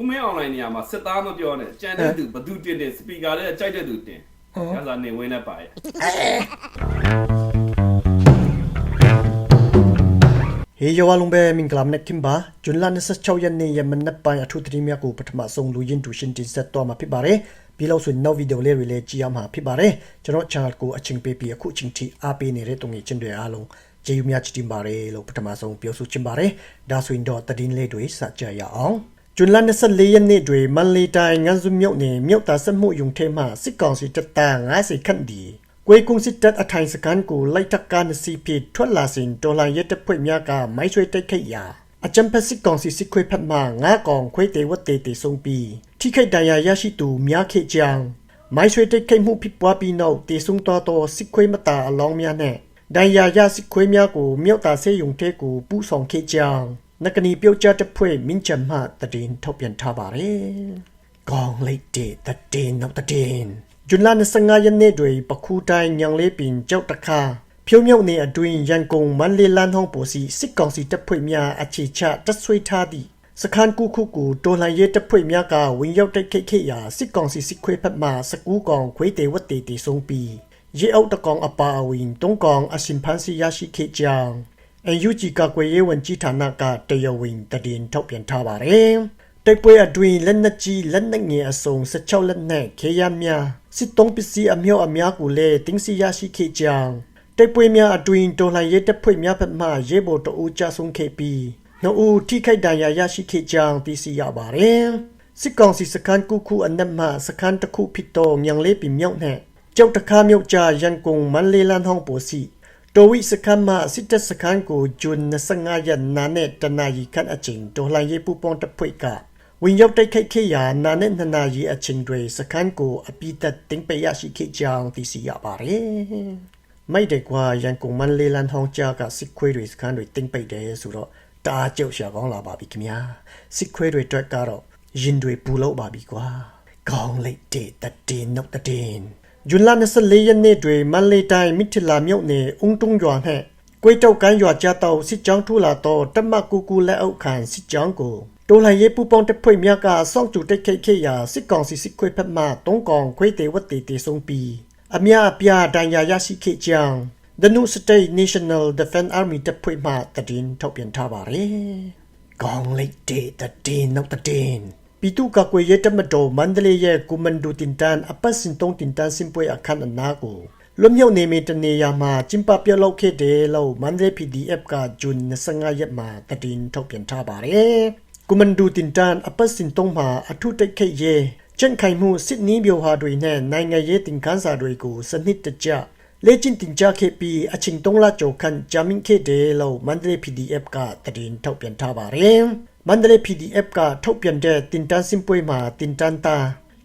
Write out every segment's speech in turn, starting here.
ဦးမင်း online နေရာမှာစစ်သားမပြောနဲ့ကြံတဲ့သူဘသူတင်တင် speaker နဲ့ကြိုက်တဲ့သူတင်ရသာနေဝင်းနဲ့ပါရဲ့ဟေးယောလုံးပဲမင်္ဂလာမနက်ခင်ပါဂျွန်လ26ရက်နေ့ရမနက်ပိုင်းအထူးသတင်းများကိုပထမဆုံးလူရင်းတူရှင်တင်ဆက်သွားမှာဖြစ်ပါတယ်ပြီးလို့ဆိုနောက်ဗီဒီယိုလေးတွေလည်းကြည့်ရမှာဖြစ်ပါတယ်ကျွန်တော် channel ကိုအချင်းပေးပြီးအခုအချင်းထိအားပေးနေတဲ့တုံငယ်ချင်းတွေအားလုံးကျေးဇူးများချီးတင်ပါတယ်လို့ပထမဆုံးပြောဆိုချင်ပါတယ်ဒါဆိုရင်တော့သတင်းလေးတွေစကြရအောင် ကျွန်းလ24ရက်နေ့တွင်မန်လေးတိုင်းငန်းစုမြို့နယ်မြို့သားစက်မှုယုံထဲမှစစ်ကောင်စီတပ်သား90ခန့်ဒီကွေကုံစစ်တပ်အထိုင်စကန်ကိုလိုက်တက်ကနစီဖြစ်ထွက်လာစဉ်ဒေါ်လာရက်တပ်ဖွဲ့များကမိုင်းဆွဲတိုက်ခိုက်ရာအကြံဖက်စစ်ကောင်စီစစ်ခွေဖက်မှငါးကောင်ခွေတေဝတ်တေတေဆုံးပြီးထိခိုက်ဒဏ်ရာရရှိသူများခေကြောင်းမိုင်းဆွဲတိုက်ခိုက်မှုဖြစ်ပွားပြီးနောက်တေဆုံးသွားသောစစ်ခွေမတာအလောင်းများနဲ့ဒဏ်ရာရစစ်ခွေများကိုမြို့သားဆေးရုံထဲကိုပူးဆောင်ခဲ့ကြောင်း နကနီပြုတ်ကြတဲ့ဖွဲ့မင်းချမှတည်င်းထုတ်ပြန်ထားပါတယ်။ကောင်းလိုက်တဲ့တည်င်းနောက်တည်င်းဂျွန်လာ25ရက်နေ့တွင်ပခုတိုင်းညောင်လေးပင်ကြောက်တခါဖြုံးမြုပ်နေအတွင်းရန်ကုန်မန္တလေးလမ်းဟောင်းပေါ်စီစစ်ကောင်စီတပ်ဖွဲ့များအခြေချတပ်ဆွေးထားသည့်စခန်းကုခုကိုတော်လှန်ရေးတပ်ဖွဲ့များကဝင်ရောက်တိုက်ခိုက်ခဲ့ရာစစ်ကောင်စီစစ်ခွေးဖက်မှစကူးကောင်ခွေးတေဝတ်တေတေဆုံးပြီးရေအောက်တကောင်အပါအဝင်တုံးကောင်အရှင်ဖန်စီရရှိခဲ့ကြောင်း NUG ကကွယ်ရေးဝန်ကြီးဌာနကတရားဝင်တည်င်းထုတ်ပြန်ထားပါတယ်။တိုက်ပွဲအတွင်းလက်နက်ကြီးလက်နက်ငယ်အစုံ16လက်နက်ခေရများစစ်တုံးပစ္စည်းအမြောက်အများကိုလည်းတင်းစီရရှိခဲ့ကြောင်းတိုက်ပွဲများအတွင်းတော်လှန်ရေးတပ်ဖွဲ့များဘက်မှရဲဘော်တအူးကြဆုံးခဲ့ပြီးနှစ်ဦးထိခိုက်ဒဏ်ရာရရှိခဲ့ကြောင်းသိရှိရပါတယ်။စစ်ကောင်စီစခန်းကုခုအနက်မှစခန်းတစ်ခုဖြစ်သောမြန်လေးပင်မြောက်နှင့်ကြောက်တခါမြောက်ကြားရန်ကုန်မန္တလေးလမ်းဟောင်းပေါ်စီ တော်ဝိစခန်းမှစစ်တပ်စခန်းကိုဂျွန်25ရက်နာနဲ့တနာရီခန့်အချိန်တော်လှန်ရေးပူပေါင်းတပ်ဖွဲ့ကဝင်ရောက်တိုက်ခိုက်ခဲ့ရာနာနဲ့နှစ်နာရီအချိန်တွင်စခန်းကိုအပိသက်တင်ပရရှိခဲ့ကြောင်းသိရှိရပါတယ်။မိုက်တဲ့ကွာရန်ကုန်မန္တလေးလမ်းဟောင်းကြားကစစ်ခွေးတွေစခန်းတွေတင်ပိတ်တယ်ဆိုတော့တားကြုတ်ရှာကောင်းလာပါပြီခင်ဗျာစစ်ခွေးတွေအတွက်ကတော့ရင်တွေပူလို့ပါပြီကွာကောင်းလိုက်တဲ့တတင်နောက်တတ င်ဂျွန်လ24ရက်နေ့တွင်မန္တလေးတိုင်းမိထလာမြို့နယ်အုံတုံးရွာနှင့်ကွေးတောက်ကမ်းရွာကြားတောက်စစ်ကြောင်းထူလာသောတမကူကူလက်အောက်ခံစစ်ကြောင်းကိုတော်လှန်ရေးပူပေါင်းတပ်ဖွဲ့များကစောင့်ကြိုတိုက်ခိုက်ခဲ့ရာစစ်ကောင်စီစစ်ခွေးဖက်မှတုံးကောင်ခွေးတေဝတ်တေတေဆုံးပြီးအများအပြားဒဏ်ရာရရှိခဲ့ကြောင်း The New State National Defense Army တပ်ဖွဲ့မှတည်င်းထုတ်ပြန်ထားပါတယ်။ကောင်းလိုက်တဲ့တည်င်းနောက်တည်င်း ပီတုကကွေရဲတမတော်မန္တလေးရဲ့ကွန်မန်ဒိုတင်တန်အပတ်စင်တုံးတင်တန်စင်ပွဲအခမ်းအနားကိုလွတ်မြောက်နေမီတနေရာမှာကျင်းပပြုလုပ်ခဲ့တယ်လို့မန္တလေး PDF ကဂျွန်25ရက်မှာတည်င်းထုတ်ပြန်ထားပါတယ်။ကွန်မန်ဒိုတင်တန်အပတ်စင်တုံးမှာအထုတိုက်ခိုက်ရဲကျန့်ခိုင်မှုစစ်နီးမျိုးဟာတွေနဲ့နိုင်ငံရေးတင်ခန်းစာတွေကိုစနစ်တကျလေ့ကျင့်တင်ကြားခဲ့ပြီးအချိန်သုံးလကျော်ခန့်ကြာမြင့်ခဲ့တယ်လို့မန္တလေး PDF ကသတင်းထုတ်ပြန်ထားပါတယ်။ မန္တလေး PDF ကထုတ်ပြန်တဲ့တင်တန်းစင်ပွဲမှာတင်တန်းတာ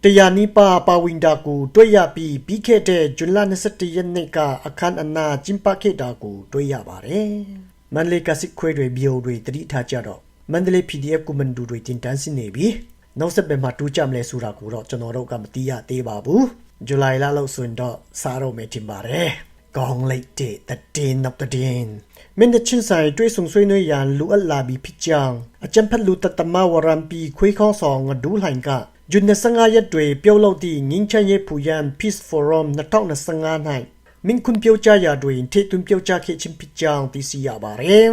တရားနီးပါပါဝင်တာကိုတွေ့ရပြီးပြီးခဲ့တဲ့ဇွန်လ22ရက်နေ့ကအခမ်းအနားကျင်းပခဲ့တာကိုတွေ့ရပါတယ်။မန္တလေးကစစ်ခွေးတွေဘီယိုတွေတတိထားကြတော့မန္တလေး PDF ကွန်မန်ဒူတွေတင်တန်းစင်နေပြီးနောက်ဆက်ဘယ်မှာတူးကြမလဲဆိုတာကိုတော့ကျွန်တော်တို့ကမသိရသေးပါဘူးဇူလိုင်လလောက်ဆိုရင်တော့စားတော့မယ်ထင်ပါတယ်ကောင်းလိုက်တဲ့တည်င်းနောက်တည်င်း မင်းတချင်းဆိုင်တွေ့ဆုံဆွေးနွေးရန်လူအပ်လာပြီးဖြစ်ကြောင်းအကြံဖက်လူတတမဝရံပီခွေးခေါဆောင်ငဒူးလှိုင်ကဂျွန်25ရက်တွေပြုတ်လို့သည့်ငင်းချမ်းရေးဖူရန် Peace Forum 2025၌မင်းခွန်ပြုတ်ကြရာတွင်ထိသွင်းပြုတ်ကြခဲ့ခြင်းဖြစ်ကြောင်းသိရှိရပါတယ်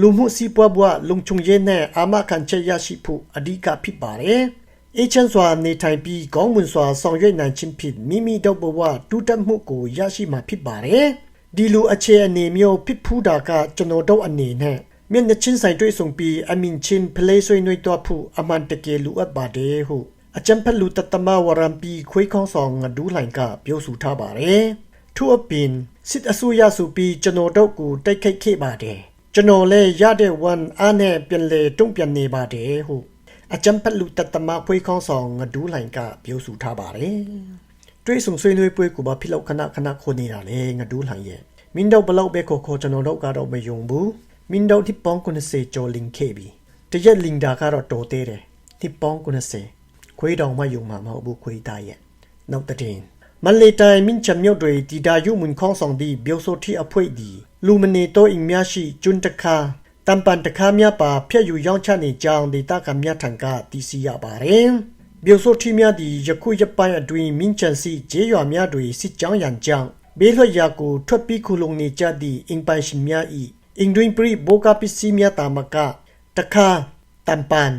လူမှုစီးပွားဘဝလုံခြုံရေးနဲ့အာမခံချက်ရရှိဖို့အဓိကဖြစ်ပါတယ်။အေချန်စွာနေထိုင်ပြီးကောင်းမွန်စွာဆောင်ရွက်နိုင်ခြင်းဖြစ်မိမိတို့ဘဝတူတက်မှုကိုရရှိမှာဖြစ်ပါတယ်။ ဒီလိုအခြေအနေမျိုးဖြစ်ဖူးတာကကျွန်တော်တို့အနေနဲ့မျက်နှာချင်းဆိုင်တွေ့ဆုံပြီးအမင်ချင်းဖလေးဆွေးနွေးတော့ဖို့အမှန်တကယ်လိုအပ်ပါတယ်ဟုအကြံဖက်လူတတမဝရံပီခွေးခေါဆောင်ငဒူးလှိုင်ကပြောဆိုထားပါတယ်။ထို့အပြင်စစ်အစိုးရဆိုပြီးကျွန်တော်တို့ကိုတိုက်ခိုက်ခဲ့ပါတယ်။ကျွန်တော်လည်းရတဲ့ဝန်အားနဲ့ပြန်လေတုံ့ပြန်နေပါတယ်ဟုအကြံဖက်လူတတမဖွေးခေါင်းဆောင်ငဒူးလှိုင်ကပြောဆိုထားပါတယ်။ တွေးဆုံဆွေးနွေးပွဲကိုဘာဖြစ်လို့ခဏခဏခိုးနေတာလဲငဒူးလှိုင်ရဲ့မင်းတို့ဘလောက်ပဲခေါ်ခေါ်ကျွန်တော်တို့ကတော့မယုံဘူးမင်းတို့ဒီပေါင်း90ကျော်လင်ခဲ့ပြီတရက်လင်တာကတော့တော်သေးတယ်ဒီပေါင်း90ခွေးတောင်မှယုံမှာမဟုတ်ဘူးခွေးသားရဲ့နောက်တဲ့မလေးတိုင်မင်းချမြုပ်တွေတီတာယုမွန်ခေါဆောင်သည့်ဘျိုဆိုတီအဖွဲဒီလူမနေတော့အင်များရှိကျွန်းတခါတံပန်တခါများပါဖျက်ယူရောင်းချနေကြောင်းဒေတာကမြတ်ထံကသိရှိရပါတယ်။ biểu số thi များသည်ယခုရပိုင်းအတွင်းမြင့်ချန်စီဂျေးရွာများတွင်စစ်ကြောင်းရန်ကြောင့်ဘေးလွှတ်ရာကိုထွက်ပြီးခုလုံနေကြသည့်အင်ပိုင်ရှင်များ၏အင်ဒွင်ပရိဘောကပစ္စည်းများတာမကတခါတံပန်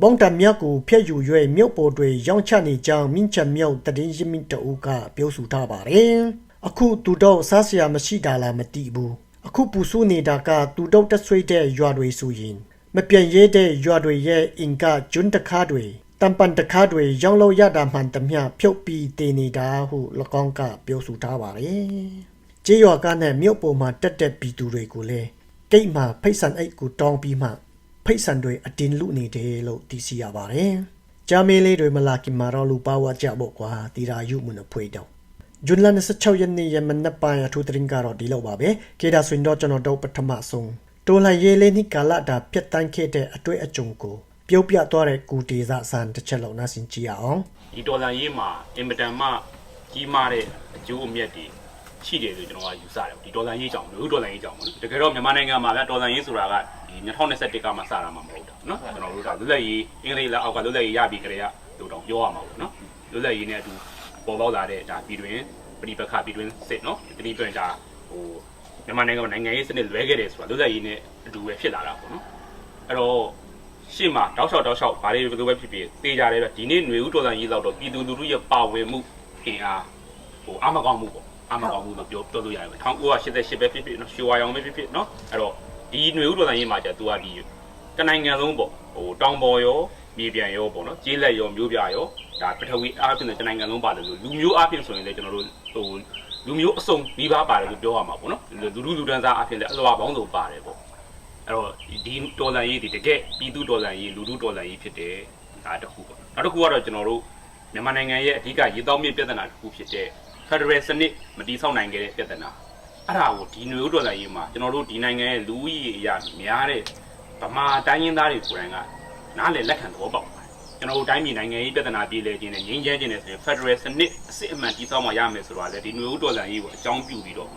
ဘုံတံမြတ်ကိုဖျက်ယူ၍မြို့ပေါ်တွင်ရောင်းချနေကြောင်းမြင့်ချန်မြို့တည်င်းရင်းမြင့်တအုပ်ကပြောဆိုထားပါတယ်။အခုသူတော့စားစရာမရှိတာလားမသိဘူး။အခုပူဆူနေတာကသူတော့တက်ဆွေးတဲ့ရွာတွေဆိုရင် မပြန့်ရဲတဲ့ရွာတွေရဲ့အင်ကကျွန်းတခါတွေ တံပန်တခါတွေရောင်းလို့ရတာမှန်သမျှဖြုတ်ပြီးတည်နေတာဟု၎င်းကပြောဆိုထားပါတယ်။ကျေးရွာကနဲ့မြို့ပေါ်မှာတက်တက်ပြီးသူတွေကိုလည်းကိတ်မှာဖိတ်ဆန်အိတ်ကိုတောင်းပြီးမှဖိတ်ဆန်တွေအတင်းလူနေတယ်လို့သိရှိရပါတယ်။ဂျာမေးလေးတွေမလာခင်မှာတော့လူပါဝါကြပေါ့ကွာတီရာယူမနဖွေတော့ဂျွန်လ26ရက်နေ့ယမနက်ပိုင်းအထူးသတင်းကတော့ဒီလောက်ပါပဲခေဒါဆွင်တော့ကျွန်တော်တို့ပထမဆုံးတိုလန်ရေးလေးနိကာလာတာပြတ်တန်းခဲ့တဲ့အတွေ့အကြုံကို ပြုတ်ပြသွားတဲ့ကူတေစာစံတစ်ချက်လောက်နားဆင်ကြည့်ရအောင်ဒီဒေါ်လာရေးမှာအင်မတန်မှကြီးမားတဲ့အကျိုးအမြတ်တွေရှိတယ်လို့ကျွန်တော်ကယူဆတယ်ဒီဒေါ်လာရေးကြောင့်လူဒေါ်လာရေးကြောင့်ပေါ့နော်တကယ်တော့မြန်မာနိုင်ငံမှာဗျဒေါ်လာရေးဆိုတာကဒီ2021ကမှစတာမှမဟုတ်တာနော်ကျွန်တော်တို့ကလွတ်လပ်ရေးအင်္ဂလိပ်လက်အောက်ကလွတ်လပ်ရေးရပြီးကြတဲ့ကလို့တော့ပြောရမှာပေါ့နော်လွတ်လပ်ရေးနဲ့အတူပေါ်ပေါက်လာတဲ့ဒါပြည်တွင်ပြည်ပခပြည်တွင်စစ်နော်ဒီတွင်ဒါဟိုမြန်မာနိုင်ငံမှာနိုင်ငံရေးစနစ်လွဲခဲ့တယ်ဆိုတာလွတ်လပ်ရေးနဲ့အတူပဲဖြစ်လာတာပေါ့နော်အဲ့တော့ ရှေ့မှာတောက်လျှောက်တောက်လျှောက်ဘာတွေဘယ်လိုပဲဖြစ်ဖြစ်တေးကြတယ်ပဲဒီနေ့ຫນွေဦးတော်စံရေးလောက်တော့ပြည်သူလူထုရဲ့ပါဝင်မှုအင်အားဟိုအမကောင်းမှုပေါ့အမကောင်းမှုလို့ပြောပြောလို့ရတယ်ပဲ1988ပဲဖြစ်ဖြစ်နော်ရွှေဝါရောင်ပဲဖြစ်ဖြစ်နော်အဲ့တော့ဒီຫນွေဦးတော်စံရေးမှာကျသူကဒီတနိုင်ငံလုံးပေါ့ဟိုတောင်ပေါ်ရောမြေပြန်ရောပေါ့နော်ကျေးလက်ရောမျိုးပြရောဒါပထဝီအားဖြင့်တနိုင်ငံလုံးပါတယ်လို့လူမျိုးအားဖြင့်ဆိုရင်လည်းကျွန်တော်တို့ဟိုလူမျိုးအစုံမိဘပါတယ်လို့ပြောရမှာပေါ့နော်လူလူလူတန်းစားအားဖြင့်လည်းအလွာပေါင်းစုံပါတယ်ပေါ့ အဲ့တော့ဒီဒေါ်လာရေးဒီတကယ်ပြည်သူဒေါ်လာရေးလူထုဒေါ်လာရေးဖြစ်တယ်ဒါတစ်ခုပေါ့နောက်တစ်ခုကတော့ကျွန်တော်တို့မြန်မာနိုင်ငံရဲ့အဓိကရေတောင်းမြင့်ပြဿနာတစ်ခုဖြစ်တဲ့ Federal စနစ်မတည်ဆောက်နိုင်ခဲ့တဲ့ပြဿနာအဲ့ဒါကိုဒီနွေဦးဒေါ်လာရေးမှာကျွန်တော်တို့ဒီနိုင်ငံရဲ့လူဦးရေအရာများတဲ့ဗမာတိုင်းရင်းသားတွေကိုယ်တိုင်ကနားလည်လက်ခံသဘောပေါက်ပါတယ်ကျွန်တော်တို့တိုင်းပြည်နိုင်ငံရေးပြဿနာပြည်လဲခြင်းနဲ့ငြိမ်းချမ်းခြင်းနဲ့ဆိုရင် Federal စနစ်အစစ်အမှန်တည်ဆောက်မှရမယ်ဆိုတော့လေဒီနွေဦးဒေါ်လာရေးကိုအကြောင်းပြုပြီးတော့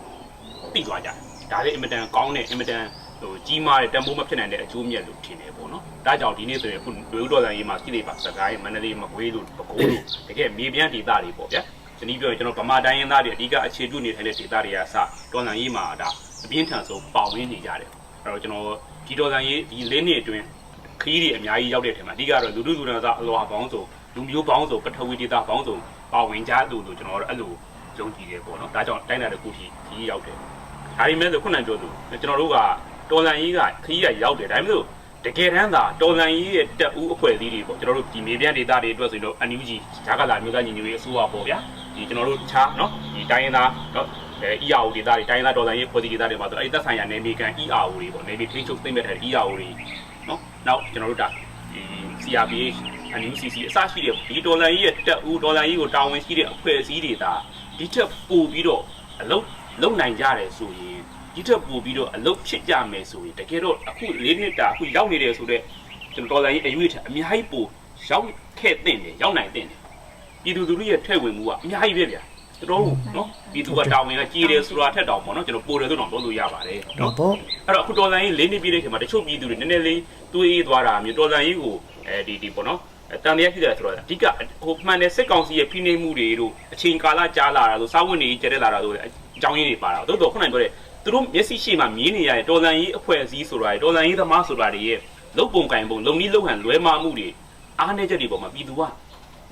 သိသွားကြတယ်ဒါလည်းအင်မတန်ကောင်းတဲ့အင်မတန် ဟိုကြီးမားတဲ့တန်ဖိုးမဖြစ်နိုင်တဲ့အကျိုးမြတ်လို့ထင်တယ်ပေါ့နော်ဒါကြောင့်ဒီနေ့ဆိုရင်အခုဒွေဦးဒေါ်လာရေးမှာကိလေသာစကိုင်းမန္တလေးမကွေးလို့ပကိုးလို့တကယ်မြေပြန့်ဒေသတွေပေါ့ဗျာဒီနည်းပြောရင်ကျွန်တော်ဗမာတိုင်းရင်းသားတွေအဓိကအခြေပြုနေထိုင်တဲ့ဒေသတွေကစဒေါ်လာရေးမှာဒါအပြင်းထန်ဆုံးပေါဝင်နေကြတယ်အဲ့တော့ကျွန်တော်ဒီဒေါ်လာရေးဒီလေးနှစ်အတွင်းခရီးတွေအများကြီးရောက်တဲ့ထဲမှာအဓိကတော့လူလူလူနာသားအလွာပေါင်းစုံလူမျိုးပေါင်းစုံပထဝီဒေသပေါင်းစုံပါဝင်ကြလို့လို့ကျွန်တော်တို့အဲ့လိုယုံကြည်တယ်ပေါ့နော်ဒါကြောင့်တိုင်းတာတစ်ခုရှိခရီးရောက်တယ်ဒါပေမဲ့ဆိုခုနကပြောသူကျွန်တော်တို့က တော်လန်ကြီးကခရီးကရောက်တယ်ဒါပေမဲ့ဆိုတကယ်တမ်းသာတော်လန်ကြီးရဲ့တက်ဦးအဖွဲ့အစည်းတွေပေါ့ကျွန်တော်တို့ဒီမြေပြန့်ဒေသတွေအတွက်ဆိုရင်တော့ NUG ဂျာကလာမျိုးသားညီညွတ်ရေးအစိုးရပေါ့ဗျာဒီကျွန်တော်တို့ခြားเนาะဒီတိုင်းရင်းသားเนาะအဲ ERO ဒေသတွေတိုင်းရင်းသားတော်လန်ရေးဖွဲ့စည်းဒေသတွေမှာဆိုအဲ့ဒီသက်ဆိုင်ရာနယ်မြေကန် ERO တွေပေါ့နယ်မြေထိန်းချုပ်သိမ်းမဲ့တဲ့ ERO တွေเนาะနောက်ကျွန်တော်တို့ဒါဒီ CRPH NUCC အစရှိတဲ့ဒီတော်လန်ကြီးရဲ့တက်ဦးတော်လန်ကြီးကိုတာဝန်ရှိတဲ့အဖွဲ့အစည်းတွေဒါဒီထက်ပိုပြီးတော့အလုပ်လုပ်နိုင်ကြတယ်ဆိုရင် ဒီထက်ပိုပြီးတော့အလုပ်ဖြစ်ကြမယ်ဆိုရင်တကယ်တော့အခု၄နှစ်တာအခုရောက်နေတယ်ဆိုတော့ကျွန်တော်တော်လိုင်းအရွေးထအများကြီးပိုရောက်ခဲ့တဲ့တယ်ရောက်နိုင်တဲ့တယ်ပြည်သူလူထုရဲ့ထဲ့ဝင်မှုကအများကြီးပဲဗျာတော်တော်နော်ပြည်သူကတာဝန်ကကြီးတယ်ဆိုတာထက်တောင်ပေါ့နော်ကျွန်တော်ပိုတယ်ဆိုတော့ပြောလို့ရပါတယ်နော်နော်ပေါ့အဲ့တော့အခုတော်လိုင်းလေးနှစ်ပြည့်တဲ့ချိန်မှာတချို့ပြည်သူတွေနည်းနည်းလေးတွေးသွားတာမျိုးတော်လိုင်းကြီးကိုအဲဒီဒီပေါ့နော်တန်တရားဖြစ်တယ်ဆိုတော့အဓိကဟိုမှန်တဲ့စစ်ကောင်စီရဲ့ဖိနှိပ်မှုတွေတို့အချိန်ကာလကြာလာတာဆိုစာဝင်တွေကျတဲ့လာတာဆိုအကြောင်းရင်းတွေပါတာတို့တော့ခုနကပြောတဲ့ သူတို့မျက်စိရှိမှမြင်နေရတဲ့တော်လန်ကြီးအဖွဲ့အစည်းဆိုတာတော်လန်ကြီးသမားဆိုတာတွေရဲ့လုတ်ပုံကင်ပုံလုံနည်းလုံဟန်လွဲမှားမှုတွေအားနည်းချက်တွေပေါ်မှာပြည်သူက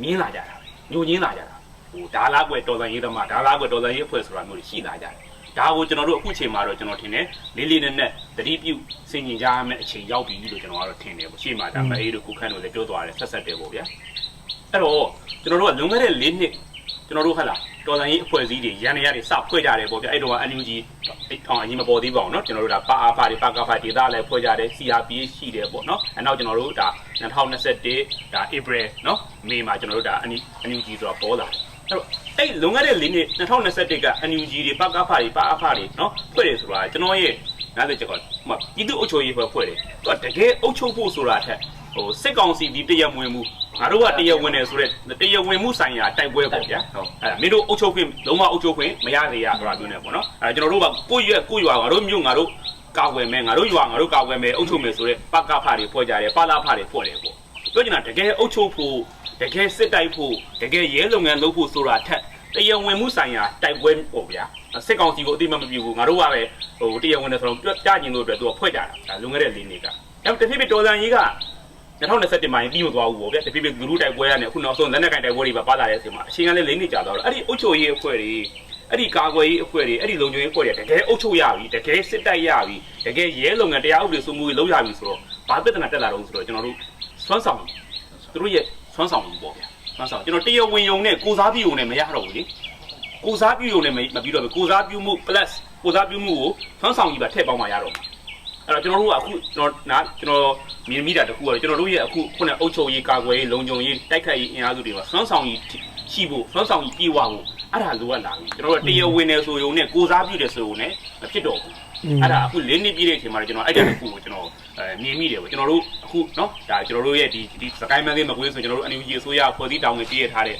မြင်လာကြတာညှို့ညင်းလာကြတာဟိုဒါလားကွယ်တော်လန်ကြီးသမားဒါလားကွယ်တော်လန်ကြီးအဖွဲ့ဆိုတာမျိုးတွေရှိလာကြတယ်ဒါကိုကျွန်တော်တို့အခုချိန်မှာတော့ကျွန်တော်ထင်တယ်လေးလေးနက်နက်တတိပြုစင်ကျင်ကြရမယ့်အချိန်ရောက်ပြီလို့ကျွန်တော်ကတော့ထင်တယ်ပေါ့ရှေ့မှာဒါမအေးတို့ကုခန့်တို့လည်းပြောသွားတယ်ဆက်ဆက်တယ်ပေါ့ဗျာအဲ့တော့ကျွန်တော်တို့ကလွန်ခဲ့တဲ့၄နှစ်ကျွန်တော်တို့ဟဟလား တော်လန်ကြီးအဖွဲ့အစည်းတွေရန်ရရတွေစဖွဲ့ကြတယ်ပေါ့ဗျာအဲ့တော့က NUG အော်အရင်မပေါ်သေးပါဘူးเนาะကျွန်တော်တို့ဒါပါအာဖာတွေပါကာဖာဒေတာလည်းဖွဲ့ကြတယ် CRPA ရှိတယ်ပေါ့เนาะအဲနောက်ကျွန်တော်တို့ဒါ2021ဒါ April เนาะမေမှာကျွန်တော်တို့ဒါ NUG ဆိုတာပေါ်လာတယ်အဲ့တော့အဲ့လွန်ခဲ့တဲ့၄နှစ်2021က NUG တွေပါကာဖာတွေပါအာဖာတွေเนาะဖွဲ့တယ်ဆိုတာကျွန်တော်ရဲ့နားလည်ချက်ကဟိုမှာပြည်သူ့အုပ်ချုပ်ရေးဖွဲ့ဖွဲ့တယ်သူကတကယ်အုပ်ချုပ်ဖို့ဆိုတာထက်ဟိုစစ်ကောင်စီဒီတရက်ဝင်မှု ငါတို့ကတရက်ဝင်တယ်ဆိုတော့တရက်ဝင်မှုဆိုင်ရာတိုက်ပွဲပေါ့ဗျာဟုတ်အဲ့ဒါမင်းတို့အုပ်ချုပ်ခွင့်လုံးဝအုပ်ချုပ်ခွင့်မရသေးရဆိုတာမျိုးနဲ့ပေါ့နော်အဲ့ဒါကျွန်တော်တို့ကကိုယ့်ရွက်ကိုယ့်ရွာငါတို့မြို့ငါတို့ကာကွယ်မယ်ငါတို့ရွာငါတို့ကာကွယ်မယ်အုပ်ချုပ်မယ်ဆိုတော့ပကဖတွေဖွဲ့ကြတယ်ပါလာဖတွေဖွဲ့တယ်ပေါ့ပြောချင်တာတကယ်အုပ်ချုပ်ဖို့တကယ်စစ်တိုက်ဖို့တကယ်ရဲလုပ်ငန်းလုပ်ဖို့ဆိုတာထက်တရားဝင်မှုဆိုင်ရာတိုက်ပွဲပေါ့ဗျာစစ်ကောင်စီကိုအတိမမပြုဘူးငါတို့ကပဲဟိုတရားဝင်တယ်ဆိုတော့ပြကြခြင်းလို့အတွက်သူကဖွဲ့ကြတာဒါလွန်ခဲ့တဲ့၄နှစ်ကအဲ့တဖြည်းဖြည်းတော်လန်ကြီးက 2021မှာရင်ပြီးမသွားဘူးပေါ့ဗျာတဖြည်းဖြည်းလူလူတိုက်ပွဲရနဲ့အခုနောက်ဆုံးလက်နက်ကင်တိုက်ပွဲတွေပါပါလာတဲ့အချိန်မှာအချိန်ကလည်း၄နှစ်ကြာတော့အဲ့ဒီအုပ်ချုပ်ရေးအဖွဲ့တွေအဲ့ဒီကာကွယ်ရေးအဖွဲ့တွေအဲ့ဒီလုံခြုံရေးအဖွဲ့တွေတကယ်အုပ်ချုပ်ရပြီတကယ်စစ်တိုက်ရပြီတကယ်ရဲလုံငန်းတရားဥပဒေစိုးမိုးရေးလုပ်ရပြီဆိုတော့ဘာပြဿနာတက်လာတော့ဆိုတော့ကျွန်တော်တို့စွမ်းဆောင်သူတို့ရဲ့စွမ်းဆောင်မှုပေါ့ဗျာစွမ်းဆောင်ကျွန်တော်တရားဝင်ယုံနဲ့ကိုစားပြုံနဲ့မရတော့ဘူးလေကိုစားပြုံနဲ့မပြီးတော့ဘူးကိုစားပြုမှု plus ကိုစားပြုမှုကိုစွမ်းဆောင်ကြီးပါထည့်ပေါင်းမှရတော့အဲ့ တော့ကျွန်တော်တို့ကအခုကျွန်တော်နာကျွန်တော်မြင်မိတာတခုကတော့ကျွန်တော်တို့ရဲ့အခုခုနအုပ်ချုပ်ရေးကာကွယ်ရေးလုံခြုံရေးတိုက်ခိုက်ရေးအင်အားစုတွေပါစွမ်းဆောင်ကြီးရှိဖို့စွမ်းဆောင်ကြီးပြေဝဖို့အဲ့ဒါလိုအပ်လာပြီကျွန်တော်တို့တရားဝင်နေဆိုရုံနဲ့ကိုစားပြုတယ်ဆိုရုံနဲ့မဖြစ်တော့ဘူး အဲ့ဒါအခု၄နှစ်ပြည့်တဲ့အချိန်မှာကျွန်တော်အဲ့ဒါတစ်ခုကိုကျွန်တော်အဲမြင်မိတယ်ပေါ့ကျွန်တော်တို့အခုเนาะဒါကျွန်တော်တို့ရဲ့ဒီဒီစကိုင်းမန်းလေးမကွေးဆိုကျွန်တော်တို့ NUG အစိုးရဖွဲ့စည်းတောင်းဝင်ပြည့်ရထားတဲ့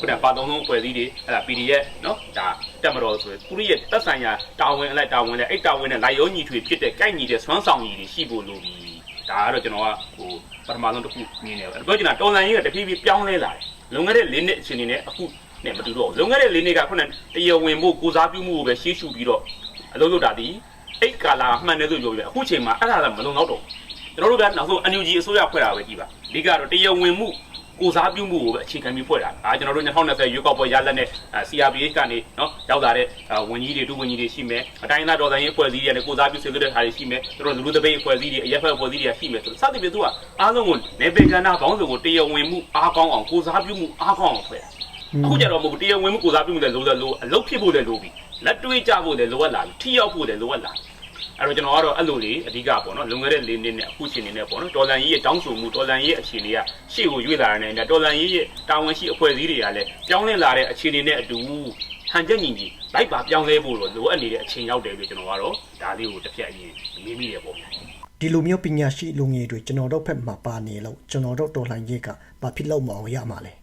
ခုနပါသုံးသုံးဖွဲ့စည်းတွေအဲ့ဒါ PDF เนาะဒါတက်မတော်ဆိုသူတို့ရဲ့တက်ဆိုင်ရာတာဝန်အလိုက်တာဝန်နဲ့အဲ့တာဝန်နဲ့လိုက်ရောညီထွေဖြစ်တဲ့ကိုက်ညီတဲ့စွမ်းဆောင်ရည်တွေရှိဖို့လိုပြီဒါကတော့ကျွန်တော်ကဟိုပထမဆုံးတစ်ခုမြင်နေတယ်ပြောချင်တာတော်လန်ကြီးကတဖြည်းဖြည်းပြောင်းလဲလာတယ်လွန်ခဲ့တဲ့၄နှစ်အချိန်နေနဲ့အခုနဲ့မတူတော့ဘူးလွန်ခဲ့တဲ့၄နှစ်ကခုနတရားဝင်ဖို့ကိုစားပြုမှုကိုပဲရှေ့ရှုပြီးတော့အလုပ်လုပ်တာဒီ အဲ့ကာလာမှန်တယ်လို့ပြောပြအခုချိန်မှာအဲ့ဒါလည်းမလုံတော့တော့ကျွန်တော်တို့ကနောက်ဆုံး NUG အစိုးရဖွဲ့တာပဲကြည်ပါဒီကတော့တရားဝင်မှု ကိုစားပြုမှုကိုပဲအခြေခံပြီးဖွဲ့တာအာကျွန်တော်တို့2020ရွေးကောက်ပွဲရလက်နဲ့ CRPH ကနေနော်ရောက်လာတဲ့ဝန်ကြီးတွေဒုဝန်ကြီးတွေရှိမယ်အတိုင်းအသားတော်ဆိုင်ရေးဖွဲ့စည်းတွေနဲ့ကိုစားပြုဆွေးနွေးတဲ့ဟာတွေရှိမယ်သူတို့လူလူတပိတ်ဖွဲ့စည်းတွေအရက်ဖက်ဖွဲ့စည်းတွေရှိမယ်ဆိုစသဖြင့်သူကအားလုံးကိုနေပေကန္နာဘောင်းစုံကိုတရားဝင်မှုအားကောင်းအောင်ကိုစားပြုမှုအားကောင်းအောင်ဖွဲ့တာအခုကျတော့မဟုတ်တရားဝင်မှုကိုစားပြုမှုလည်းလိုတယ်လို့အလုပ်ဖြစ်ဖို့လည်းလိုပြီလက်တွေးကြဖို့လည်းလိုအပ်လာပြီထိရောက်ဖို့လည်းလိုအပ်လာပြီ အဲ့တော့ကျွန်တော်ကတော့အဲ့လိုလေးအဓိကပေါ့နော်လွန်ခဲ့တဲ့၄နှစ်နဲ့အခုချိန်နေနဲ့ပေါ့နော်တော်လန်ကြီးရဲ့တောင်းဆိုမှုတော်လန်ကြီးရဲ့အခြေအနေကရှေ့ကိုရွေ့လာတဲ့နဲ့တော်လန်ကြီးရဲ့တာဝန်ရှိအဖွဲ့အစည်းတွေကလည်းပြောင်းလဲလာတဲ့အခြေအနေနဲ့အတူဟန်ချက်ညီညီလိုက်ပါပြောင်းလဲဖို့တော့လိုအပ်နေတဲ့အချိန်ရောက်တယ်လို့ကျွန်တော်ကတော့ဒါလေးကိုတစ်ဖြတ်အရင်မေးမိတယ်ပေါ့ဗျာဒီလိုမျိုးပညာရှိလူငယ်တွေကျွန်တော်တို့ဖက်မှာပါနေလို့ကျွန်တော်တို့တော်လှန်ရေးကဘာဖြစ်လို့မအောင်ရမှာလဲ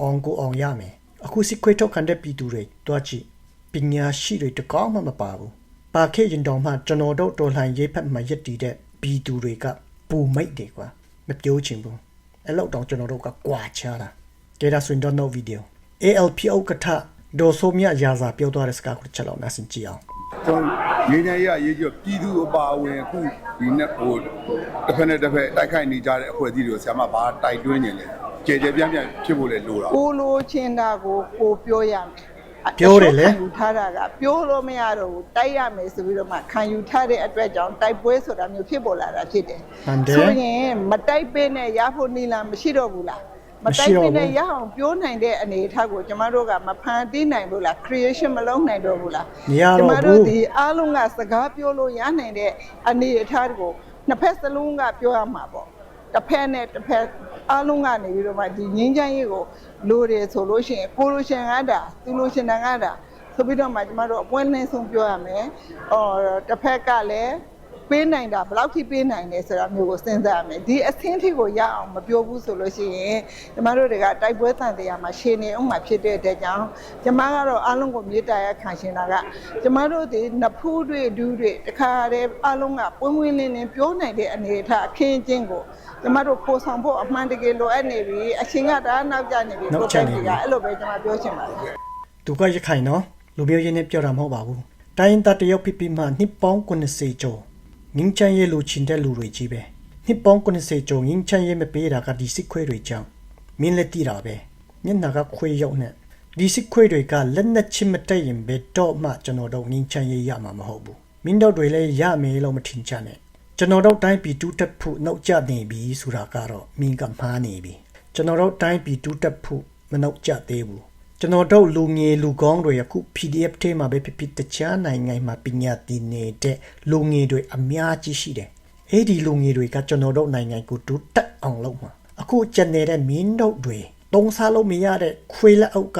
အောင်ကိုအောင်ရမယ်အခုစစ်ခွေးထုတ်ခံတဲ့ပြည်သူတွေတွားကြည့်ပညာရှိတွေတကောင်းမှမပါဘူး ပါခေရင်တော်မှကျွန်တော်တို့တော်လှန်ရေးဖက်မှာရက်တည်တဲ့ပြည်သူတွေကပူမိတ်တယ်ကွာမပြောချင်ဘူးအဲ့လောက်တော့ကျွန်တော်တို့ကကွာချတာဒေတာဆွင်တော့ no video ALPO ကထဒေါ်ဆိုမြရာစာပြောသွားတဲ့စကားကိုတစ်ချက်လောက်နားဆင်ကြည့်အောင်ကျွန်တော်ငင်းငယ်ရရေးကြပြည်သူအပါအဝင်အခုဒီနဲ့ဟိုတစ်ဖက်နဲ့တစ်ဖက်တိုက်ခိုက်နေကြတဲ့အဖွဲ့အစည်းတွေကိုဆရာမဘာတိုက်တွန်းနေလဲကြေကြေပြန့်ပြန့်ဖြစ်ဖို့လေလိုတာကိုလိုချင်တာကိုကိုပြောရမယ် ပြောတယ်လေခံယူထားတာကပြောလို့မရတော့ဘူးတိုက်ရမယ်ဆိုပြီးတော့မှခံယူထားတဲ့အတွက်ကြောင့်တိုက်ပွဲဆိုတာမျိုးဖြစ်ပေါ်လာတာဖြစ်တယ်ဟန်တယ်ဆိုရင်မတိုက်ပေးနဲ့ရဖို့နီလာမရှိတော့ဘူးလားမတိုက်ပေးနဲ့ရအောင်ပြောနိုင်တဲ့အနေအထားကိုကျမတို့ကမဖန်တီးနိုင်ဘူးလား creation မလုပ်နိုင်တော့ဘူးလားမရတော့ဘူးကျမတို့ဒီအားလုံးကစကားပြောလို့ရနိုင်တဲ့အနေအထားကိုနှစ်ဖက်စလုံးကပြောရမှာပေါ့ တစ်ဖက်နဲ့တစ်ဖက်အားလုံးကနေပြီးတော့မှဒီငင်းချမ်းရေးကိုလိုတယ်ဆိုလို့ရှိရင်ကိုလိုရှင်ကတာသူလိုရှင်တန်ကတာဆိုပြီးတော့မှကျမတို့အပွင့်လင်းဆုံးပြောရမယ်။အော်တစ်ဖက်ကလည်း ပေးနိုင်တာဘယ်လောက်ထိပေးနိုင်လဲဆိုတာမျိုးကိုစဉ်းစားရမယ်။ဒီအဆင်းထိကိုရအောင်မပြောဘူးဆိုလို့ရှိရင်ကျမတို့တွေကတိုက်ပွဲတန်တရားမှာရှင်းနေအောင်မှဖြစ်တဲ့အတွက်ကြောင့်ကျမကတော့အားလုံးကိုမြေတားရခံရှင်တာကကျမတို့ဒီနဖူးတွေဒူးတွေတခါတည်းအားလုံးကပွင့်ပွင့်လင်းလင်းပြောနိုင်တဲ့အနေအထားအခင်းအကျင်းကိုကျမတို့ပို့ဆောင်ဖို့အမှန်တကယ်လိုအပ်နေပြီအချိန်ကတအားနောက်ကျနေပြီနောက်ကျနေပြီကအဲ့လိုပဲကျမပြောချင်ပါတယ်သူကရခိုင်နော်လူမျိုးရင်းနဲ့ပြောတာမဟုတ်ပါဘူးတိုင်းသားတယောက်ဖြစ်ပြီးမှနှစ်ပေါင်း90ကျော် ငင်းချမ်းရဲ့လူချင်းတဲ့လူတွေကြီးပဲနှစ်ပေါင်း90ကျော်ငင်းချမ်းရဲ့မပေးတာကဒီစစ်ခွေးတွေကြောင့်မင်းလက်တီတာပဲမျက်နှာကခွေးရောက်နေဒီစစ်ခွေးတွေကလက်နဲ့ချစ်မတက်ရင်ဘယ်တော့မှကျွန်တော်တို့ငင်းချမ်းရဲ့ရမှာမဟုတ်ဘူးမင်းတို့တွေလည်းရမယ်လို့မထင်ကြနဲ့ကျွန်တော်တို့တိုင်းပြည်တူးတက်ဖို့နှုတ်ကြနေပြီဆိုတာကတော့မင်းကမှားနေပြီကျွန်တော်တို့တိုင်းပြည်တူးတက်ဖို့မနှုတ်ကြသေးဘူး ကျွန်တော်တို့လူငယ်လူကောင်းတွေအခု PDF ထဲမှာပဲဖြစ်ဖြစ်တခြားနိုင်ငံမှာပညာသင်နေတဲ့လူငယ်တွေအများကြီးရှိတယ်။အဲ့ဒီလူငယ်တွေကကျွန်တော်တို့နိုင်ငံကိုတူတက်အောင်လုပ်မှာအခုကျန်နေတဲ့မင်းတို့တွေတုံးစားလို့မရတဲ့ခွေးလက်အုပ်က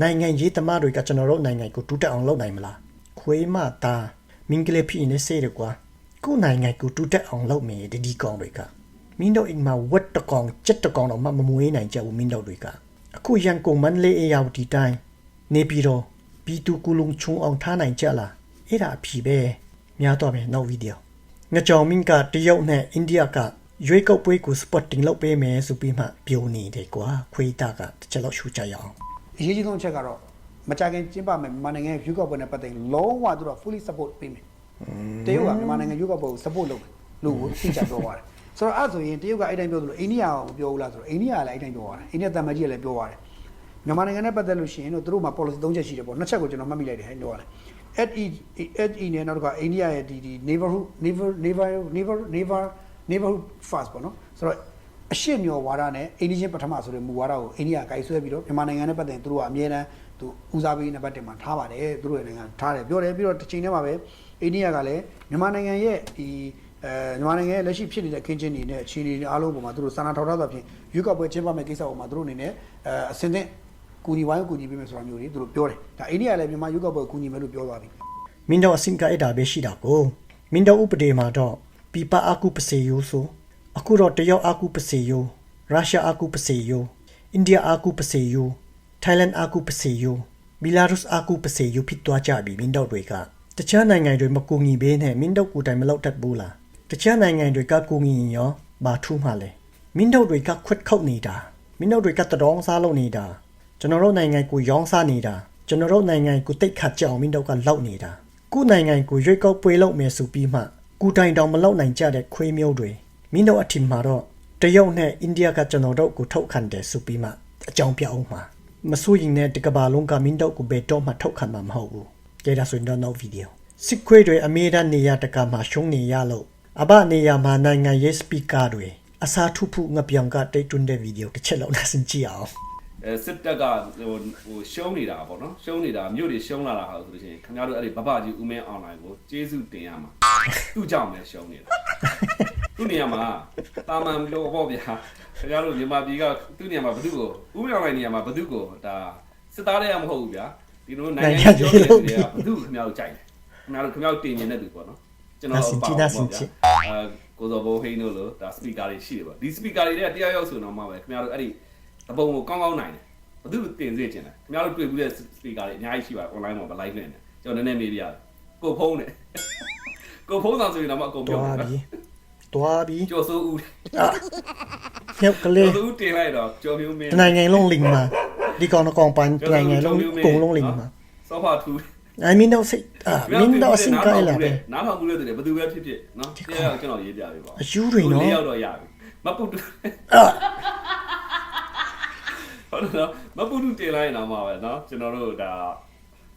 နိုင်ငံရေးသမားတွေကကျွန်တော်တို့နိုင်ငံကိုတူတက်အောင်လုပ်နိုင်မလား။ခွေးမသားမင်းကလေးဖြစ်နေစေတယ်ကွာ။ကိုယ်နိုင်ငံကိုတူတက်အောင်လုပ်မယ်ဒီဒီကောင်တွေကမင်းတို့အိမ်မှာဝတ်တကောင်စက်တကောင်တော့မမမွေးနိုင်ကြဘူးမင်းတို့တွေက အခုရန်ကုန်မန္တလေးအရာဝတီတိုင်းနေပြည်တော်ပြည်သူကူလုံချုံအောင်ထားနိုင်ကြလားအဲ့ဒါအဖြေပဲမများတော့မယ်နောက်ဗီဒီယိုငကြောင်မင်းကတရုတ်နဲ့အိန္ဒိယကရွေးကောက်ပွဲကိုစပတ်တင်လုပ်ပေးမယ်ဆိုပြီးမှပြောနေတယ်ကွာခွေးတာကတစ်ချက်လောက်ရှူကြရအောင်အရေးကြီးဆုံးအချက်ကတော့မကြခင်ကျင်းပမယ်မြန်မာနိုင်ငံရဲ့ရွေးကောက်ပွဲနဲ့ပတ်သက်ရင်လုံးဝသူတို့ fully support ပေးမယ်တရုတ်ကမြန်မာနိုင်ငံရွေးကောက်ပွဲကို support လုပ်မယ်လို့ကိုသိချပြောသွားတယ် ဆိုတော့အဲ့ဒါဆိုရင်တရုတ်ကအဲ့တိုင်းပြောသလိုအိန္ဒိယကမပြောဘူးလားဆိုတော့အိန္ဒိယကလည်းအဲ့တိုင်းပြောသွားတယ်အိန္ဒိယတမန်ကြီးကလည်းပြောသွားတယ်မြန်မာနိုင်ငံနဲ့ပတ်သက်လို့ရှိရင်တို့သူတို့မှာ policy ၃ချက်ရှိတယ်ပေါ့နှစ်ချက်ကိုကျွန်တော်မှတ်မိလိုက်တယ်ဟဲ့ပြောရတယ် HE HE နဲ့နောက်တစ်ခါအိန္ဒိယရဲ့ဒီဒီ neighborhood neighbor neighbor neighbor neighbor neighborhood first ပေါ့နော်ဆိုတော့အရှိမျောဝါဒနဲ့အိန္ဒိချင်းပထမဆိုတဲ့မူဝါဒကိုအိန္ဒိယကင်ဆွဲပြီးတော့မြန်မာနိုင်ငံနဲ့ပတ်သက်ရင်သူတို့ကအမြဲတမ်းသူဦးစားပေးနံပါတ်1မှာထားပါတယ်သူတို့ရဲ့နိုင်ငံထားတယ်ပြောတယ်ပြီးတော့တစ်ချိန်တည်းမှာပဲအိန္ဒိယကလည်းမြန်မာနိုင်ငံရဲ့ဒီ အဲမြန်မာနိုင်ငံရဲ့လက်ရှိဖြစ်နေတဲ့ခင်းချင်းတွေနဲ့အခြေအနေတွေအားလုံးပေါ်မှာသူတို့စာနာထောက်ထားသဖြင့်ရွေးကောက်ပွဲကျင်းပမယ့်ကိစ္စပေါ်မှာသူတို့အနေနဲ့အဲအစင်းတဲ့ကူညီဝိုင်းကူညီပေးမယ်ဆိုတာမျိုးတွေသူတို့ပြောတယ်ဒါအိန္ဒိယလည်းမြန်မာရွေးကောက်ပွဲကူညီမယ်လို့ပြောသွားပြီမင်းတို့အစင်ကအဲ့ဒါပဲရှိတာကိုမင်းတို့ဥပဒေမှာတော့ပြပအကုပစေယိုဆိုအခုတော့တရုတ်အကုပစေယိုရုရှားအကုပစေယိုအိန္ဒိယအကုပစေယိုထိုင်းလန်အကုပစေယိုဘီလာရုစ်အကုပစေယိုဖြစ်သွားကြပြီမင်းတို့တွေကတခြားနိုင်ငံတွေမကူညီဘဲနဲ့မင်းတို့ကိုယ်တိုင်မလုပ်တတ်ဘူးလား တခြားနိုင်ငံတွေကကူညီရင်ရောဘာထူးမှလဲမင်းတို့တွေကခွတ်ခုတ်နေတာမင်းတို့တွေကတတော်စားလုပ်နေတာကျွန်တော်တို့နိုင်ငံကိုရောင်းစားနေတာကျွန်တော်တို့နိုင်ငံကိုတိတ်ခတ်ကြအောင်မင်းတို့ကလောက်နေတာကုနိုင်ငံကိုရွေးကောက်ပွဲလုပ်မယ်ဆိုပြီးမှကုတိုင်တောင်မလောက်နိုင်ကြတဲ့ခွေးမျိုးတွေမင်းတို့အထင်မှာတော့တရုတ်နဲ့အိန္ဒိယကကျွန်တော်တို့ကိုထုတ်ခံတယ်ဆိုပြီးမှအကြောင်းပြအောင်မှာမစိုးရင်နဲ့တကဘာလုံးကမင်းတို့ကိုဘယ်တော့မှထုတ်ခံမှာမဟုတ်ဘူးကြည့်ဒါဆိုရင်တော့နောက်ဗီဒီယိုစစ်ခွေးတွေအမေရိကန်နေရတကမှာရှုံးနေရလို့ အဘနေရမှာနိုင်ငံရေးစပီကာတွေအစားထုဖို့ငပြောင်ကတိတ်တွန်းတဲ့ဗီဒီယိုတစ်ချက်လောက်လာစင်ကြည့်အောင်အဲစစ်တပ်ကဟိုဟိုရှုံးနေတာပေါ့နော်ရှုံးနေတာမြို့တွေရှုံးလာတာဟာဆိုလို့ရှိရင်ခင်ဗျားတို့အဲ့ဒီဘဘကြီးဦးမင်းအွန်လိုင်းကိုကျေးဇူးတင်ရမှာသူ့ကြောင့်ပဲရှုံးနေတာသူ့နေရာမှာတာမန်လို့ပေါ့ဗျာခင်ဗျားတို့မြန်မာပြည်ကသူ့နေရာမှာဘသူ့ကိုဦးမင်းအွန်လိုင်းနေရာမှာဘသူ့ကိုဒါစစ်သားတွေကမဟုတ်ဘူးဗျာဒီလိုနိုင်ငံရေးကြောတွေကဘသူ့ခင်ဗျားတို့ကြိုက်တယ်ခင်ဗျားတို့ခင်ဗျားတို့တင်နေတဲ့သူပေါ့နော် ကျွန်တော်ပါပေါ့ဗျာအဲကိုဇော်ဘိုဟိန်းတို့လို့ဒါစပီကာတွေရှိတယ်ပေါ့ဒီစပီကာတွေတွေကတရားရောက်ဆိုတော့မှပဲခင်ဗျားတို့အဲ့ဒီအပုံကိုကောင်းကောင်းနိုင်တယ်ဘသူတင်စေချင်တယ်ခင်ဗျားတို့တွေ့ဘူးတဲ့စပီကာတွေအများကြီးရှိပါတယ် online မှာဗ live နဲ့ကျွန်တော်နည်းနည်းမေးပြရတယ်ကိုဖုံးတယ်ကိုဖုံးဆောင်ဆိုရင်တော့အကုန်ပြောတွားတယ်ပြီတွားပြီကျော်စိုးဦးမြုပ်ကလေးကျော်စိုးဦးတင်လိုက်တော့ကျော်မျိုးမင်းတနိုင်ငံလုံးလင်မှာဒီကောင်တော့ကောင်ပန်တနိုင်ငံလုံးကုံလုံးလင်မှာစောဖာထူး I mean တော့စိတ်အာမင်းတော့အစင်ကိုင်းလာပဲနားထောင်မှုတဲ့တူတယ်ဘသူပဲဖြစ်ဖြစ်နော်တရားရောက်ကျွန်တော်ရေးပြပေးပါအယူတွေနော်လေးရောက်တော့ရပြီမပုတ်တူအာဟုတ်တယ်နော်မပုတ်တူတင်လိုက်ရင်တော့မှာပဲနော်ကျွန်တော်တို့ဒါ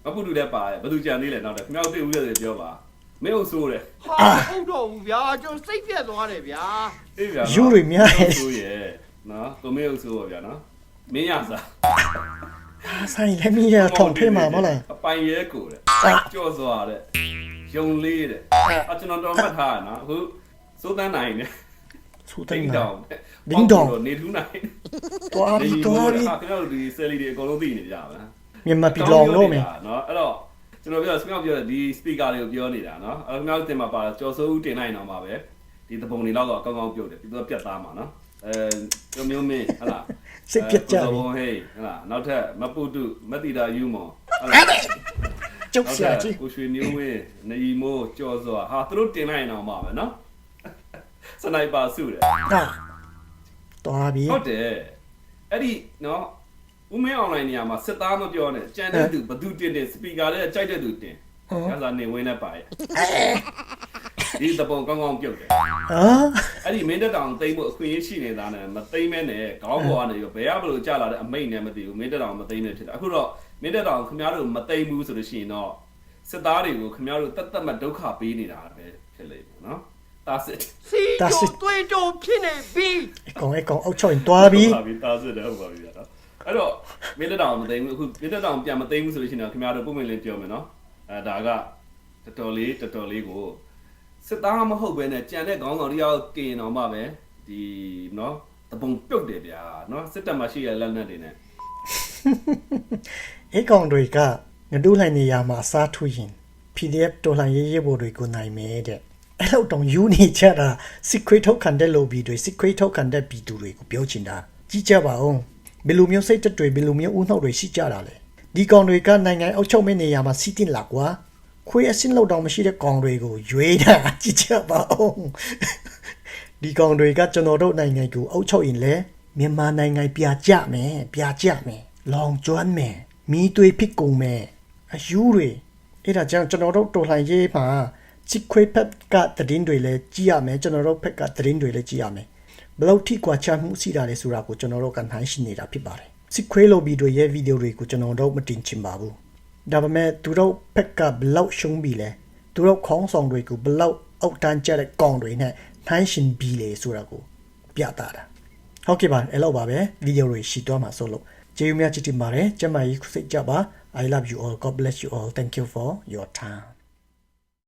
မပုတ်တူလည်းပါတယ်ဘသူကြံသေးလဲနောက်တယ်ခင်ဗျားတို့တွေ့ဘူးတဲ့ပြောပါမင်းအုပ်ဆိုးတယ်ဟာဟုတ်တော့ဘူးဗျာကျွန်တော်စိတ်ပြက်သွားတယ်ဗျာအေးဗျာယူတွေများတယ်ဆိုရယ်နော်ကိုမေအုပ်ဆိုးပါဗျာနော်မင်းရစား ဆိုင်လည်းမင်းရထုံထဲမှာမလားအပိုင်ရဲကိုတဲ့ကြော့စွာတဲ့ယုံလေးတဲ့အကျွန်တော်တော်မှတ်ထားရနော်အခုစိုးတန်းနိုင်နဲ့စူတတိန်န်တာတောင်ဒင်းတောင်နေထူးနိုင်တွားပြီတွားပြီဟာကျွန်တော်တို့ဒီဆယ်လီတွေအကုန်လုံးသိနေကြပါလားမြန်မာပြည်လောင်လို့မယ်နော်အဲ့တော့ကျွန်တော်ပြောစမြောက်ပြောတဲ့ဒီ speaker တွေကိုပြောနေတာနော်အဲ့တော့မြောက်တင်မှာပါကြော်စိုးဦးတင်နိုင်တော့မှာပဲဒီတပုံတွေတော့ကောင်းကောင်းပြုတ်တယ်ပြီးတော့ပြတ်သားမှာနော်အဲကျွန်မျိုးမင်းဟလာ စိတ်ပြတ်ကြဘုံပြီဟေးဟလာနောက်ထပ်မပုတုမတိတာယူမောဟလာကျုပ်ဆရာကြီးကိုရွှေမျိုးဝင်းနေမိုးကြော်စွာဟာသူတို့တင်လိုက်အောင်ပါပဲနော်စနိုက်ပါစုတယ်အာတွားပြီဟုတ်တယ်အဲ့ဒီနော်ဦးမင်းအွန်လိုင်းနေရာမှာစစ်သားမပြောနဲ့ကြံတဲ့သူဘသူတင်တင်စပီကာလည်းကြိုက်တဲ့သူတင်ရလာနေဝင်းနဲ့ပါရဲ့ ဒီတပုံကောင်းကောင်းပြုတ်တယ်အာအဲ့ဒီမင်းတက်တောင်သိမ့်ဖို့အခွင့်အရေးရှိနေတာနဲ့မသိမ့်မဲနဲ့ခေါင်းပေါ်ကနေရောဘယ်ရဘလို့ကြာလာတဲ့အမိတ်နဲ့မသိဘူးမင်းတက်တောင်မသိမ့်နေဖြစ်တယ်အခုတော့မင်းတက်တောင်ခင်ဗျားတို့မသိမ့်ဘူးဆိုလို့ရှိရင်တော့စစ်သားတွေကိုခင်ဗျားတို့တတ်တတ်မှဒုက္ခပေးနေတာပဲဖြစ်လိမ့်မယ်နော်တာစစ်စီကြိုတွေးကြိုဖြစ်နေပြီအကောင်အကောင်အောက်ချောင်းတွားပြီဟုတ်ပါပြီတာစစ်တယ်ဟုတ်ပါပြီနော်အဲ့တော့မင်းတက်တောင်မသိမ့်ဘူးအခုမင်းတက်တောင်ပြန်မသိမ့်ဘူးဆိုလို့ရှိရင်တော့ခင်ဗျားတို့ပုံမှန်လေးပြောမယ်နော်အဲဒါကတော်တော်လေးတော်တော်လေးကို စစ်သားမဟုတ်ဘဲနဲ့ကြံတဲ့ခေါင်းဆောင်တယောက်တင်အောင်မှပဲဒီနော်တပုံပြုတ်တယ်ဗျာနော်စစ်တပ်မှာရှိရလက်နက်တွေနဲ့အကောင်တွေကငဒူးလှိုင်နေရမှာစားထူရင် PDF တော်လှန်ရေးရေးဘော်တွေကိုနိုင်မယ်တဲ့အဲ့လောက်တောင်ယူနေကြတာစစ်ခွေးထုတ်ခံတဲ့ lobby တွေစစ်ခွေးထုတ်ခံတဲ့ပြည်သူတွေကိုပြောချင်တာကြည့်ကြပါဦးဘယ်လိုမျိုးစိတ်တက်တွေဘယ်လိုမျိုးဦးနှောက်တွေရှိကြတာလဲဒီကောင်တွေကနိုင်ငံအုပ်ချုပ်မဲ့နေရာမှာစီးတင်လာကွာ ခွေးအစင်းလောက်တောင်မရှိတဲ့ကောင်တွေကိုရွေးတာကြည့်ကြပါဦးဒီကောင်တွေကကျွန်တော်တို့နိုင်ငံကိုအုပ်ချုပ်ရင်လေမြန်မာနိုင်ငံပြကြမယ်ပြကြမယ်လောင်ကျွမ်းမယ်မီးသွေးဖြစ်ကုန်မယ်အယူတွေအဲ့ဒါကြောင့်ကျွန်တော်တို့တော်လှန်ရေးမှာစစ်ခွေးဖက်ကသတင်းတွေလည်းကြည့်ရမယ်ကျွန်တော်တို့ဖက်ကသတင်းတွေလည်းကြည့်ရမယ်ဘယ်လောက်ထိကွာခြားမှုရှိတာလဲဆိုတာကိုကျွန်တော်တို့ကန်ထိုင်းရှိနေတာဖြစ်ပါတယ်စစ်ခွေးလိုဘီတွေရဲ့ဗီဒီယိုတွေကိုကျွန်တော်တို့မတင်ချင်ပါဘူး ဒါပေမဲ့သူတို့ဖက်ကဘလောက်ရှုံးပြီလဲသူတို့ခေါင်းဆောင်တွေကိုဘလောက်အောက်တန်းကျတဲ့ကောင်တွေနဲ့နှိုင်းရှင်ပြီလေဆိုတာကိုပြတာတာဟုတ်ကဲ့ပါအဲ့လောက်ပါပဲဗီဒီယိုတွေရှိတော့မှာဆိုလို့ကျေးဇူးများချစ်တင်ပါတယ်ကျမကြီးခုစိတ်ကြပါ I love you all God bless you all thank you for your time